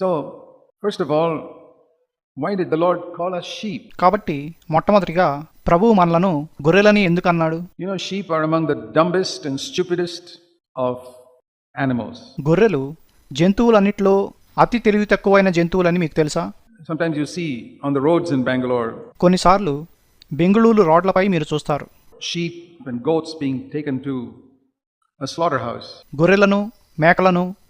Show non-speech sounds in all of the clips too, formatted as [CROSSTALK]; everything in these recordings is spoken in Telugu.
So first of all why did the lord call us sheep కాబట్టి మొట్టమొదటిగా ప్రభు మనలను గొర్రెలని ఎందుకు అన్నాడు you know sheep are among the dumbest and stupidest of animals గొర్రెలు జంతువులన్నిటిలో అతి తెలివి తక్కువైన జంతువులని మీకు తెలుసా? Sometimes you see on the roads in Bengaluru కొన్నిసార్లు బెంగళూరు రోడ్లపై మీరు చూస్తారు. Sheep and goats being taken to slaughterhouse గొర్రెలను మేకలను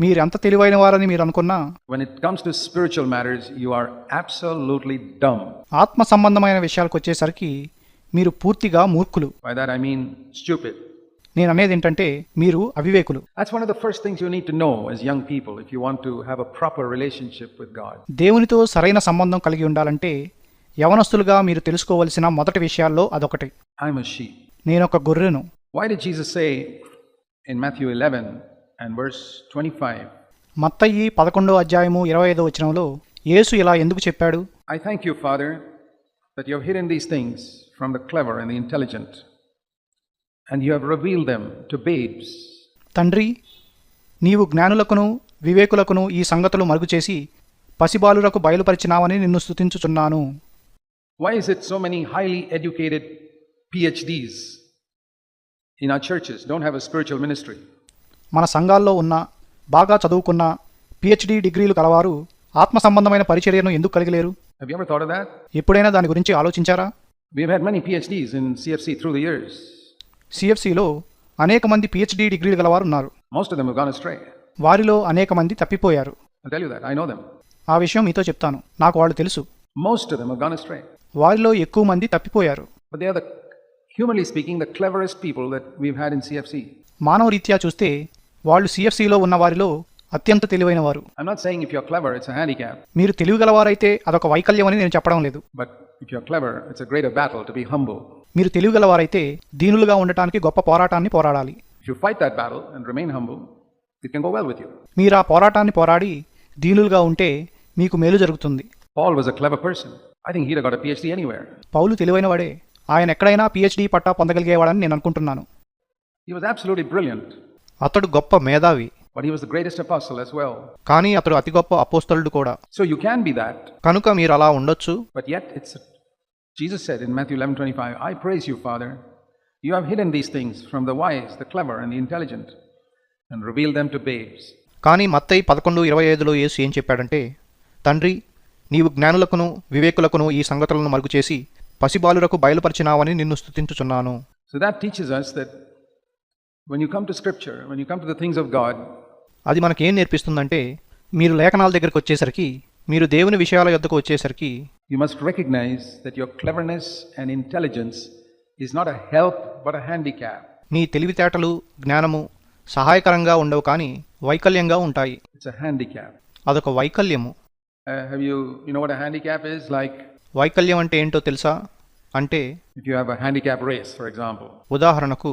మీరు ఎంత తెలివైన వారని మీరు అనుకున్నా when it comes to spiritual matters you are absolutely dumb ఆత్మ సంబంధమైన విషయాలకు వచ్చేసరికి మీరు పూర్తిగా మూర్ఖులు. By that I mean stupid నేను అనేది ఏంటంటే మీరు అవివేకులు that's one the first things you need to know as young people if you want to have a proper relationship with దేవునితో సరైన సంబంధం కలిగి ఉండాలంటే యవనస్తులుగా మీరు తెలుసుకోవలసిన మొదటి విషయాల్లో అదొకటి. ఐ యామ్ నేను ఒక గొర్రెను. Why did say in Matthew 11 and verse 25, మత్తయి పదకొండో అధ్యాయము ఇరవై ఐదో వచనంలో యేసు ఇలా ఎందుకు చెప్పాడు I thank you, Father, that you have hidden these things from the clever and the intelligent, and you have revealed them to babes. తండ్రి నీవు జ్ఞానులకును వివేకులకును ఈ సంగతులు మరుగు చేసి పసిబాలురకు బయలుపరిచినావని నిన్ను స్తుతించుచున్నాను Why is it so many highly educated PhDs in our churches don't have a spiritual ministry? మన సంఘాల్లో ఉన్న బాగా చదువుకున్న పిహెచ్డి డిగ్రీలు కలవారు ఆత్మ సంబంధమైన పరిచర్యను ఎందుకు కలిగలేరు? ఎప్పుడైనా దాని గురించి ఆలోచించారా? సిఎఫ్సిలో అనేక మంది పిహెచ్డి డిగ్రీలు గలవారు ఉన్నారు. వారిలో అనేక మంది తప్పిపోయారు. ఆ విషయం మీతో చెప్తాను. నాకు వాళ్ళు తెలుసు. వారిలో ఎక్కువ మంది తప్పిపోయారు. మానవ రీత్యా చూస్తే వాళ్ళు సిఎఫ్సిలో ఉన్న వారిలో అత్యంత తెలివైన వారు. మీరు తెలివి గలవారైతే అదొక వైకల్యం అని నేను చెప్పడం లేదు. మీరు తెలివి గలవారైతే దీనులుగా ఉండటానికి గొప్ప పోరాటాన్ని పోరాడాలి. మీరు ఆ పోరాటాన్ని పోరాడి దీనులుగా ఉంటే మీకు మేలు జరుగుతుంది. పౌలు తెలివైన వాడే ఆయన ఎక్కడైనా పిహెచ్డి పట్టా పొందగలిగేవాడని నేను అనుకుంటున్నాను. అతడు గొప్ప మేధావి but he was the greatest apostle as well. కానీ అతడు అతి గొప్ప అపోస్తలుడు కూడా So you can be that, కనుక మీరు అలా ఉండొచ్చు but yet it's. Jesus said in Matthew 11:25, "I praise you, Father. You have hidden these things from the wise, the clever, and the intelligent, and revealed them to babes." కానీ మత్తయి పదకొండు ఇరవై ఐదులో యేసు ఏం చెప్పాడంటే తండ్రి నీవు జ్ఞానులకును వివేకులకును ఈ సంగతులను మరుగు చేసి పసిబాలురకు బయలుపరిచినావని నిన్ను స్తుతించుచున్నాను So that teaches us that when you come to scripture when you come to the things of God అది మనకి ఏం నేర్పిస్తుందంటే మీరు లేఖనాల దగ్గరకు వచ్చేసరికి మీరు దేవుని విషయాల యొద్దకు వచ్చేసరికి you must recognize that your cleverness and intelligence is not a help but a handicap మీ తెలివితేటలు జ్ఞానము సహాయకరంగా ఉండవు కానీ వైకల్యంగా ఉంటాయి. ఇట్స్ అ హ్యాండిక్యాప్ అదొక వైకల్యము. Have you you know what a handicap is like వైకల్యం అంటే ఏంటో తెలుసా? అంటే if you have a handicap race for example ఉదాహరణకు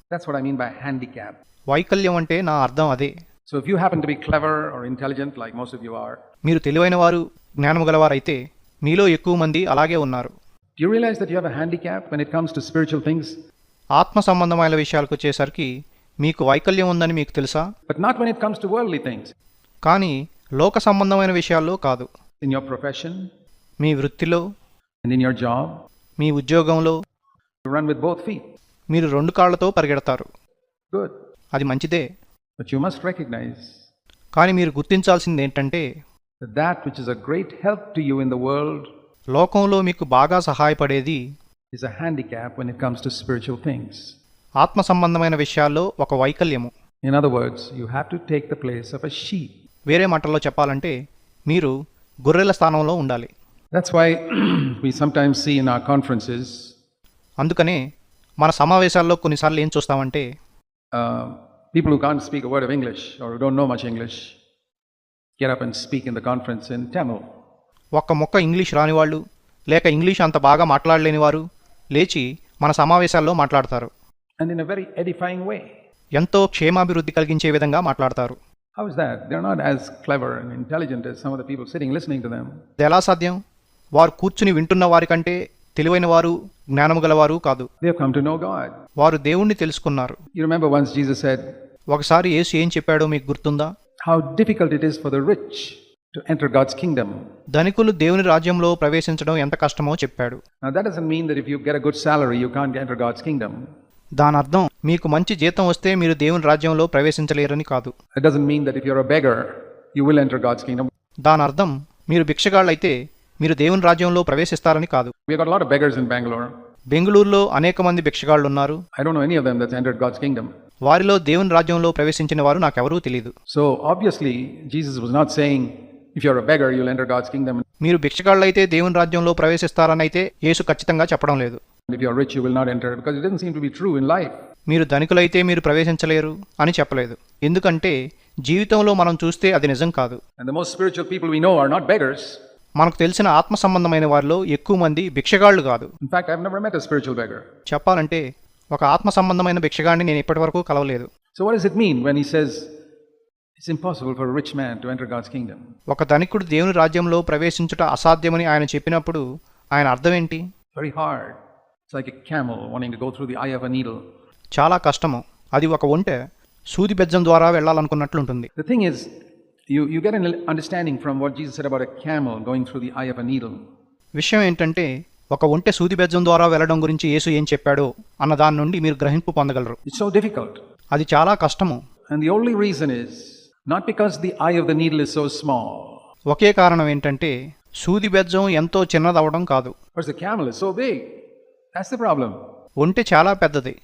that's what I mean by handicap వైకల్యం అంటే నా అర్థం అదే so if you happen to be clever or intelligent like most of you are మీరు తెలివైన వారు జ్ఞానము అయితే మీలో ఎక్కువ మంది అలాగే ఉన్నారు. You realize that you have a handicap when it comes to spiritual things ఆత్మ సంబంధమైన విషయాలకు వచ్చేసరికి మీకు వైకల్యం ఉందని మీకు తెలుసా? But not when it comes to worldly things కానీ లోక సంబంధమైన విషయాల్లో కాదు. ఇన్ యువర్ ప్రొఫెషన్ మీ వృత్తిలో? ఇన్ యువర్ జాబ్ మీ ఉద్యోగంలో? రన్ విత్ బోత్ ఫీట్ మీరు రెండు కాళ్ళతో పరిగెడతారు. అది మంచిదే. రికగ్నైజ్ కానీ మీరు గుర్తించాల్సింది ఏంటంటే that which is a great help to you in the world లోకంలో మీకు బాగా సహాయపడేది is a handicap when comes to spiritual things ఆత్మ సంబంధమైన విషయాల్లో ఒక వైకల్యము. In other words you have to take the place of a sheep వేరే మాటల్లో చెప్పాలంటే మీరు గొర్రెల స్థానంలో ఉండాలి. That's why we sometimes see in our conferences అందుకనే మన సమావేశాల్లో కొన్నిసార్లు ఏం చూస్తామంటే people who can't speak word of English or don't know much English get up and speak in the conference in Tamil ఒక్క మొక్క ఇంగ్లీష్ రాని వాళ్ళు లేక ఇంగ్లీష్ అంత బాగా మాట్లాడలేని వారు లేచి మన సమావేశాల్లో మాట్లాడతారు. And in a very edifying way ఎంతో క్షేమాభివృద్ధి కలిగించే విధంగా మాట్లాడతారు. How is that they are not as clever and intelligent as some of the people sitting listening to them దెలా సాధ్యం? వారు కూర్చుని వింటున్న వారికంటే తెలివైన వారు జ్ఞానము గలవారు కాదు వారు దేవుణ్ణి తెలుసుకున్నారు. ఒకసారి యేసు ఏం చెప్పాడో మీకు గుర్తుందా? How difficult it is for the rich to enter God's kingdom ధనికులు దేవుని రాజ్యంలో ప్రవేశించడం ఎంత కష్టమో చెప్పాడు. That does mean that if you get good salary you can't enter kingdom దాని అర్థం మీకు మంచి జీతం వస్తే మీరు దేవుని రాజ్యంలో ప్రవేశించలేరని కాదు. That does mean that if you are a beggar you kingdom దాని అర్థం మీరు భిక్షగాళ్ళు అయితే మీరు దేవుని రాజ్యంలో ప్రవేశిస్తారని కాదు. బెంగళూరులో అనేక మంది భిక్షగాళ్ళు ఉన్నారు. వారిలో దేవుని రాజ్యంలో ప్రవేశించిన వారు నాకు ఎవరూ తెలియదు so obviously Jesus was not saying if your beggar you'll enter kingdom మీరు భిక్షగాళ్ళు అయితే దేవుని రాజ్యంలో ప్రవేశిస్తారని అయితే యేసు ఖచ్చితంగా చెప్పడం లేదు. If your rich you will not enter because it doesn't seem to be true in life మీరు ధనికులైతే మీరు ప్రవేశించలేరు అని చెప్పలేదు. ఎందుకంటే జీవితంలో మనం చూస్తే అది నిజం కాదు. And the most spiritual people we know are not beggars మనకు తెలిసిన ఆత్మ సంబంధమైన వారిలో ఎక్కువ మంది భిక్షగాళ్ళు కాదు. చెప్పాలంటే ఒక ఆత్మ సంబంధమైన భిక్షగాడిని నేను ఇప్పటి వరకు కలవలేదు. ఒక ధనికుడు దేవుని రాజ్యంలో ప్రవేశించుట అసాధ్యమని ఆయన చెప్పినప్పుడు ఆయన అర్థం ఏంటి? చాలా కష్టము. అది ఒక ఒంటె సూది బెజ్జం ద్వారా వెళ్ళాలనుకున్నట్లుంటుంది. The thing is you, you get an understanding from what Jesus said about a camel going through the eye of a needle. విషయం ఏంటంటే ఒక ఒంటె సూది బెజ్జం ద్వారా వెళ్ళడం గురించి యేసు ఏం చెప్పాడో అన్న దాని నుండి మీరు గ్రహింపు పొందగలరు It's so difficult. అది చాలా కష్టము And the only reason is not because the eye of the needle is so small, ఒకే కారణం ఏంటంటే సూది బెజ్జం ఎంతో చిన్నదవడం కాదు the camel is so big. That's the problem. ఒంటె చాలా పెద్దది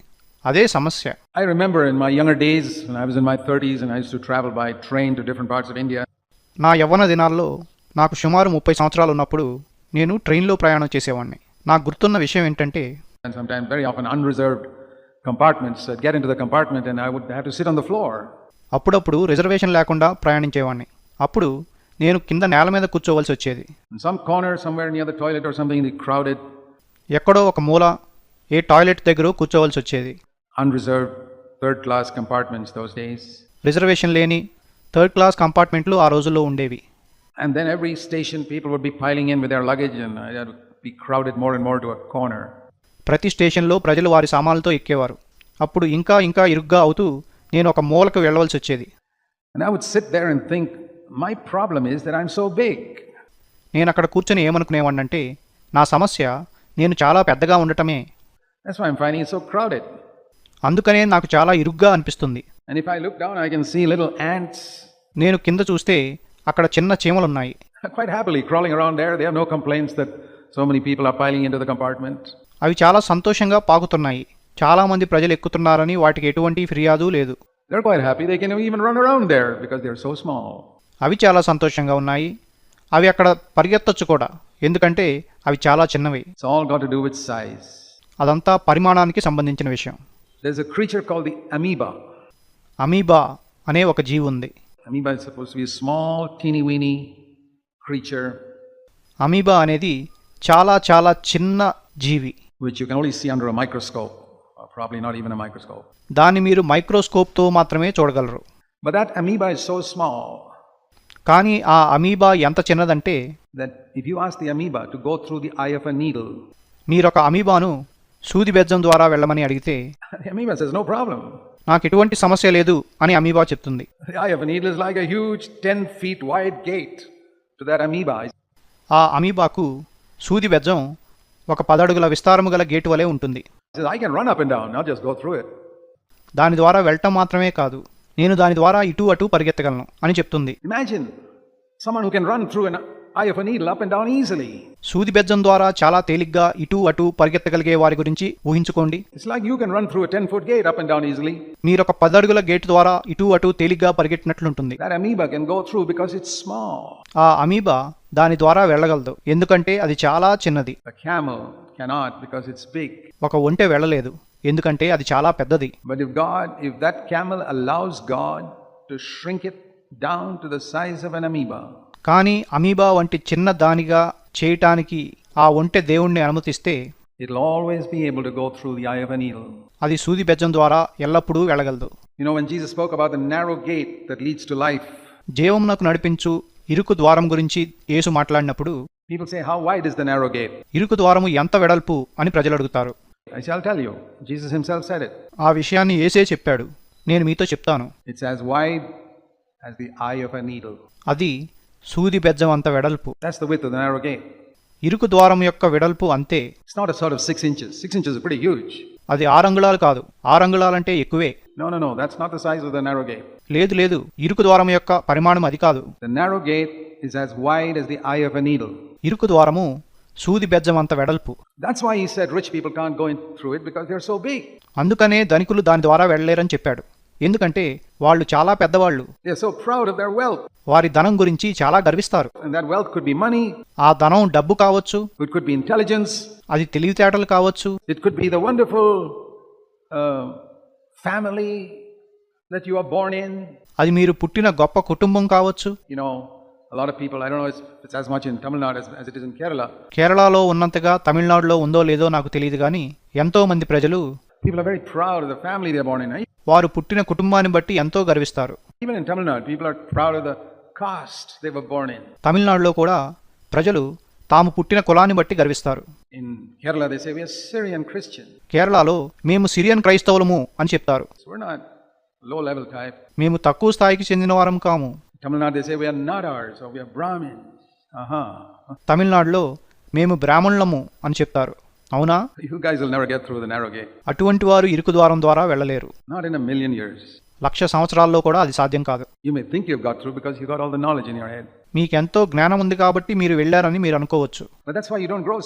అదే సమస్య. I remember in my younger days I was in my 30స్ and I used to travel by train to different parts of India నా యవ్వన దినాల్లో నాకు సుమారు 30 సంవత్సరాలు ఉన్నప్పుడు నేను ట్రైన్లో ప్రయాణం చేసేవాడిని నాకు గుర్తున్న విషయం ఏంటంటే some time very unreserved compartments get into the compartment and I would have to sit on the floor అప్పుడప్పుడు రిజర్వేషన్ లేకుండా ప్రయాణించేవాడిని అప్పుడు నేను కింద నేల మీద కూర్చోవలసి వచ్చేది. Some corner somewhere near the toilet something in the ఎక్కడో ఒక మూల ఏ టాయిలెట్ దగ్గర కూర్చోవలసి వచ్చేది. Unreserved third class compartments those days reservation లేని థర్డ్ క్లాస్ కంపార్ట్మెంట్లు ఆ రోజుల్లో ఉండేవి. And then every station people would be filing in with their luggage and be crowded more and more to a corner ప్రతి స్టేషన్లో ప్రజలు వారి సామాన్లతో ఎక్కేవారు. అప్పుడు ఇంకా ఇంకా ఇరుగ్గా అవుతూ నేను ఒక మూలకు వెళ్ళవలసి వచ్చేది. And I would sit there and think my problem is that I am so big నేను అక్కడ కూర్చొని ఏమనుకునేవాడినంటే నా సమస్య నేను చాలా పెద్దగా ఉండటమే. That's why I so crowded అందుకనే నాకు చాలా ఇరుగ్గా అనిపిస్తుంది. నేను కింద చూస్తే అక్కడ చిన్న చీమలు ఉన్నాయి [LAUGHS] అవి చాలా సంతోషంగా పాకుతున్నాయి. చాలా మంది ప్రజలు ఎక్కుతున్నారని వాటికి ఎటువంటి ఫిర్యాదు లేదు. అవి చాలా సంతోషంగా ఉన్నాయి. అవి అక్కడ పరిగెత్తచ్చు కూడా. ఎందుకంటే అవి చాలా చిన్నవి. అదంతా పరిమాణానికి సంబంధించిన విషయం. There's a creature called the amoeba. Amoeba అనే ఒక జీవి ఉంది Amoeba is supposed to be a small, teeny weeny creature amoeba అనేది చాలా చాలా చిన్న జీవి which you can only see under a microscope, or probably not even a microscope. దాన్ని మీరు మైక్రోస్కోప్తో మాత్రమే చూడగలరు But that amoeba is so small కానీ ఆ అమీబా ఎంత చిన్నదంటే that if you ask the amoeba to go through the eye of a needle, మీరొక అమీబాను సూది బెజ్జం ద్వారా వెళ్ళమని అడిగితే నాకు ఎటువంటి సమస్య లేదు అని అమీబా చెప్తుంది. ఆ అమీబాకు సూది బెజ్జం ఒక పదడుగుల విస్తారము గల గేటు వలె ఉంటుంది. దాని ద్వారా వెళ్ళటం మాత్రమే కాదు నేను దాని ద్వారా ఇటు అటు పరిగెత్తగలను అని చెప్తుంది. సూది బెజ్జం ద్వారా చాలా తేలిగ్గా ఇటు అటు పరిగెత్తగలిగే వారి గురించి ఊహించుకోండి. మీరు ఒక మీరొక పదడుగుల గేట్ ద్వారా ఇటు అటు తేలిగ్గా పరిగెట్టినట్లుంటుంది. ఆ అమీబా దాని ద్వారా వెళ్ళగలదు. ఎందుకంటే అది చాలా చిన్నది. ఒక ఒంటె వెళ్ళలేదు. ఎందుకంటే అది చాలా పెద్దది. To shrink it down to the size of an amoeba కానీ అమీబా వంటి చిన్న దానిగా చేయటానికి ఆ ఒంటె దేవుణ్ణి అనుమతిస్తే. అది సూది బెజ్జం ద్వారా ఎల్లప్పుడూ వెళ్ళగలదు You know, when Jesus spoke about the narrow gate that leads to life, జీవమునకు నడిపించు ఇరుకు ద్వారం గురించి యేసు మాట్లాడినప్పుడు people say, How wide is the narrow gate? ఇరుకు ద్వారము ఎంత వెడల్పు అని ప్రజలు అడుగుతారు I shall tell you. Jesus himself said it. ఆ విషయాన్ని యేసే చెప్పాడు నేను మీతో చెప్తాను It's as wide as the eye of a needle. అది సూది బెజ్జం అంత వెడల్పు. ఇరుకు ద్వారం యొక్క వెడల్పు అంతే. అది ఆరంగుళాలు కాదు. ఆరంగుళాలంటే ఎక్కువే. No no no not size the narrow లేదు లేదు. ఇరుకు ద్వారం యొక్క పరిమాణం అది కాదు. The narrow gate is as wide eye of a ఇరుకు ద్వారము సూది బెజ్జం అంత వెడల్పు. That's why he said rich people can't go in through it so big అందుకనే ధనికులు దాని ద్వారా వెళ్ళలేరని చెప్పాడు. ఎందుకంటే వాళ్ళు చాలా పెద్దవాళ్ళు. వారి ధనం గురించి చాలా గర్విస్తారు. ఆ ధనం డబ్బు కావచ్చు. ఇంటెలిజెన్స్ అది తెలివితేటలు కావచ్చు. It could be wonderful family born in అది మీరు పుట్టిన గొప్ప కుటుంబం కావచ్చు. కేరళలో ఉన్నంతగా తమిళనాడులో ఉందో లేదో నాకు తెలియదు కానీ ఎంతో మంది ప్రజలు People are very proud of the family they're born in. వారు పుట్టిన కుటుంబాన్ని బట్టి ఎంతో గర్విస్తారు Even in Tamil Nadu, people are proud of the caste they were born in. తమిళనాడులో కూడా ప్రజలు తాము పుట్టిన కులాన్ని బట్టి గర్విస్తారు In Kerala, they say we are Syrian Christian. కేరళలో మేము సిరియన్ క్రైస్తవులము అని చెప్తారు So we're not low level type. మేము తక్కువ స్థాయికి చెందిన వారం కాము Tamil Nadu, they say we are Nadars or we are Brahmins. Uh-huh. తమిళనాడులో మేము బ్రాహ్మణులము అని చెప్తారు అవునా? You guys will never get అటువంటి వారు ఇరుకు ద్వారం ద్వారా వెళ్ళలేరు. నాట్ మిలియన్ ఇయర్స్ లక్ష సంవత్సరాల్లో కూడా అది సాధ్యం కాదు. You may think you have through because you got all the knowledge మీకు ఎంతో జ్ఞానం ఉంది కాబట్టి మీరు వెళ్ళారని మీరు అనుకోవచ్చు. But that's why you don't grow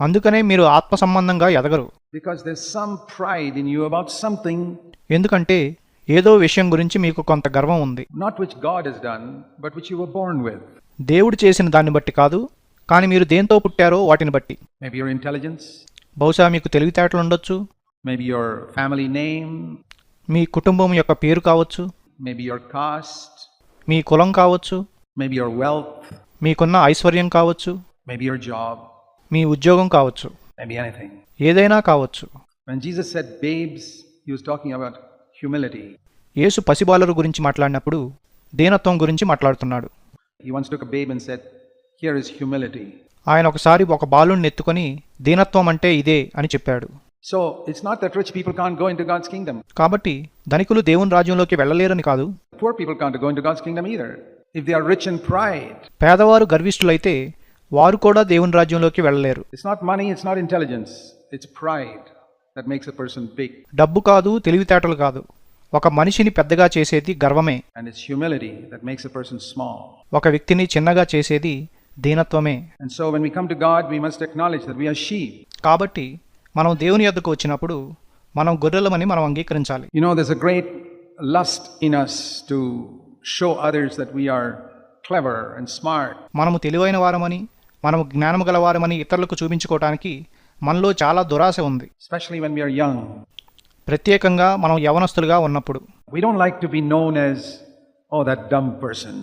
అందుకనే మీరు ఆత్మ సంబంధంగా ఎదగరు. Because there some pride in you about something ఎందుకంటే ఏదో విషయం గురించి మీకు కొంత గర్వం ఉంది. Not which God has done but which you were born దేవుడు చేసిన దాన్ని బట్టి కాదు కానీ మీరు దేంతో పుట్టారో వాటిని బట్టి. ఇంటెలిజెన్స్ బహుశా మీకు తెలివితేటలు ఉండొచ్చు. మేబీ యువర్ ఫ్యామిలీ నేమ్ మీ కుటుంబం యొక్క పేరు కావచ్చు. మేబీ యువర్ కాస్ట్ మీ కులం కావచ్చు. మేబీ యువర్ వెల్త్ మీకున్న ఐశ్వర్యం కావచ్చు. మేబీ యువర్ జాబ్ మీ ఉద్యోగం కావచ్చు. మేబీ ఎనీథింగ్ ఏదైనా కావచ్చు. When Jesus said babes he talking about humility Yesu పసిబాలరు గురించి మాట్లాడినప్పుడు దీనత్వం గురించి మాట్లాడుతున్నాడు. He wants to take here is humility ఆయన ఒకసారి ఒక బాలుణ్ణి ఎత్తుకొని దీనత్వం అంటే ఇదే అని చెప్పాడు. So it's not that rich people can go into God's kingdom కాబట్టి ధనికులు దేవుని రాజ్యంలోకి వెళ్ళలేరని కాదు. Poor people can go into God's kingdom either if they are rich in pride పేదవారు గర్విష్ఠులైతే వారు కూడా దేవుని రాజ్యంలోకి వెళ్ళలేరు. It's not money it's not intelligence it's pride that makes a person big డబ్బు కాదు తెలివితేటలు కాదు. ఒక మనిషిని పెద్దగా చేసేది గర్వమే. And it's humility that makes a person small ఒక వ్యక్తిని చిన్నగా చేసేది దీనత్వమే. కాబట్టి మనం దేవుని యొద్దకు వచ్చినప్పుడు మనం గొర్రెలమని మనం అంగీకరించాలి. You know great lust in us to show others that we are clever and smart మనము తెలివైన వారమని మనము జ్ఞానం గలవారమని ఇతరులకు చూపించుకోవటానికి మనలో చాలా దురాశ ఉంది. Specially when we are young ప్రత్యేకంగా మనం యవనస్తులుగా ఉన్నప్పుడు. We don't like to be known as oh that dumb person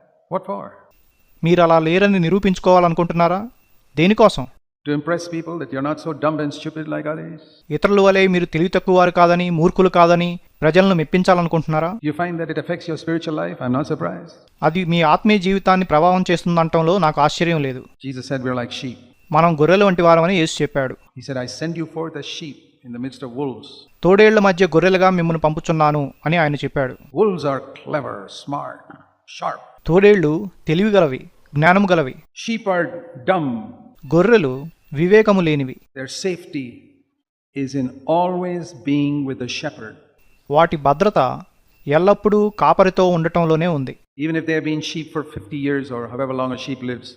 What for? మీరు అలా లేరని నిరూపించుకోవాలనుకుంటున్నారా దేనికోసం To impress people that you're not so dumb and stupid like others? ఇతరుల వలె మీరు తెలివి తక్కువవారు కాదని మూర్ఖులు కాదని ప్రజలను మెప్పించాలనుకుంటున్నారా You find that it affects your spiritual life? I'm not surprised. అది మీ ఆత్మీయ జీవితాన్ని ప్రభావం చేస్తుందంటంలో నాకు ఆశ్చర్యం లేదు Jesus said we're like sheep. మనం గొర్రెల వంటి వారమని యేసు చెప్పాడు He said, I send you forth as sheep in the midst of wolves. తోడేళ్ళ మధ్య గొర్రెలుగా మిమ్మల్ని పంపుచున్నాను అని ఆయన చెప్పాడు Wolves are clever, smart, sharp. తోడేళ్ళు తెలివి గలవి జ్ఞానము గలవి. షీప్ డమ్ గొర్రెలు వివేకము లేనివి. Safety is in always being with shepherd వాటి భద్రత ఎల్లప్పుడూ కాపరితో ఉండటంలోనే ఉంది. Even if they sheep for fifty years or however long sheep lives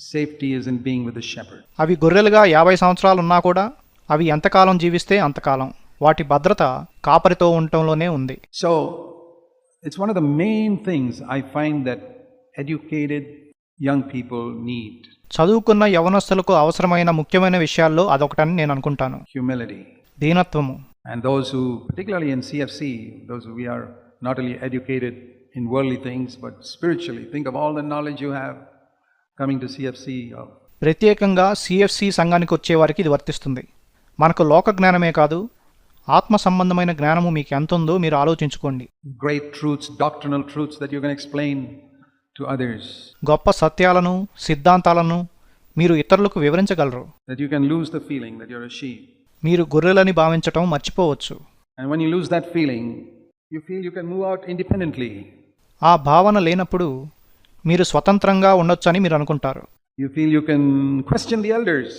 safety is in being with shepherd అవి గొర్రెలుగా యాభై సంవత్సరాలు ఉన్నా కూడా అవి ఎంతకాలం జీవిస్తే అంతకాలం. వాటి భద్రత కాపరితో ఉండటంలోనే ఉంది. So it's one of the main things I find that educated young people need చదువుకున్న యవనస్తులకు అవసరమైన ముఖ్యమైన విషయాల్లో అదొకటని నేను అనుకుంటాను humility. దీనత్వము And those who, particularly in CFC, those who we are not only educated in worldly things, but spiritually, think of all the knowledge you have coming to CFC of ప్రత్యేకంగా సిఎఫ్సి సంఘానికి వచ్చే వారికి ఇది వర్తిస్తుంది మనకు లోక జ్ఞానమే కాదు ఆత్మ సంబంధమైన జ్ఞానము మీకు ఎంత ఉందో మీరు ఆలోచించుకోండి. Great truths doctrinal truths that you can explain to others గొప్ప సత్యాలను సిద్ధాంతాలను మీరు ఇతరులకు వివరించగలరు. That you can lose the feeling that you are sheep మీరు గొర్రెలని భావించటం మర్చిపోవచ్చు. And when you lose that feeling you feel you can move out independently ఆ భావన లేనప్పుడు మీరు స్వతంత్రంగా ఉండొచ్చని మీరు అనుకుంటారు. You feel you can question the elders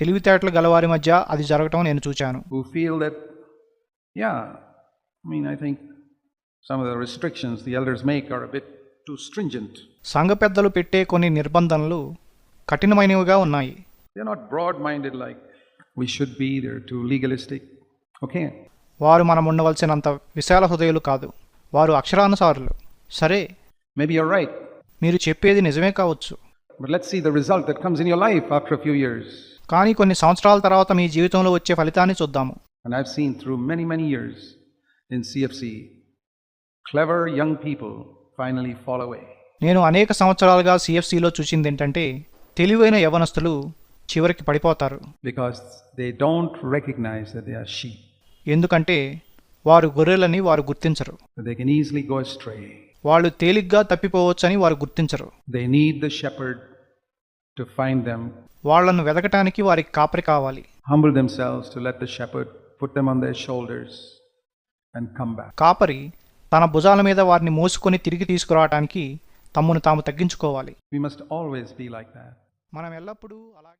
తెలివితేటలు గలవారి మధ్య అది జరగటం నేను చూచాను. సంఘ పెద్దలు పెట్టే కొన్ని నిర్బంధనలు కఠినమైనవిగా ఉన్నాయి. వారు మనం ఉండవలసినంత విశాల హృదయులు కాదు. వారు అక్షరానుసారులు. సరే మేబీ యువర్ రైట్ మీరు చెప్పేది నిజమే కావచ్చు. Let's see the result that comes in your life after few years కానీ కొన్ని సంవత్సరాల తర్వాత మీ జీవితంలో వచ్చే ఫలితాన్ని చూద్దాము And I've seen through many, many years in CFC, clever young people finally fall away. నేను అనేక సంవత్సరాలుగా సిఎఫ్సిలో చూసింది ఏంటంటే తెలివైన యవనస్తులు చివరికి పడిపోతారు because they don't recognize that they are sheep, ఎందుకంటే వారు గొర్రెలని వారు గుర్తించరు they can easily go astray. వాళ్ళు తేలిగ్గా తప్పిపోవచ్చని వారు గుర్తించరు They need the shepherd to find them, వాళ్ళను వెదకటానికి వారికి కాపరి కావాలి. Humble themselves to let the shoulders and come కాపరి తన భుజాల మీద వారిని మోసుకొని తిరిగి తీసుకురావటానికి తమ్మును తాము తగ్గించుకోవాలి. We must always be like మనం ఎల్లప్పుడూ అలా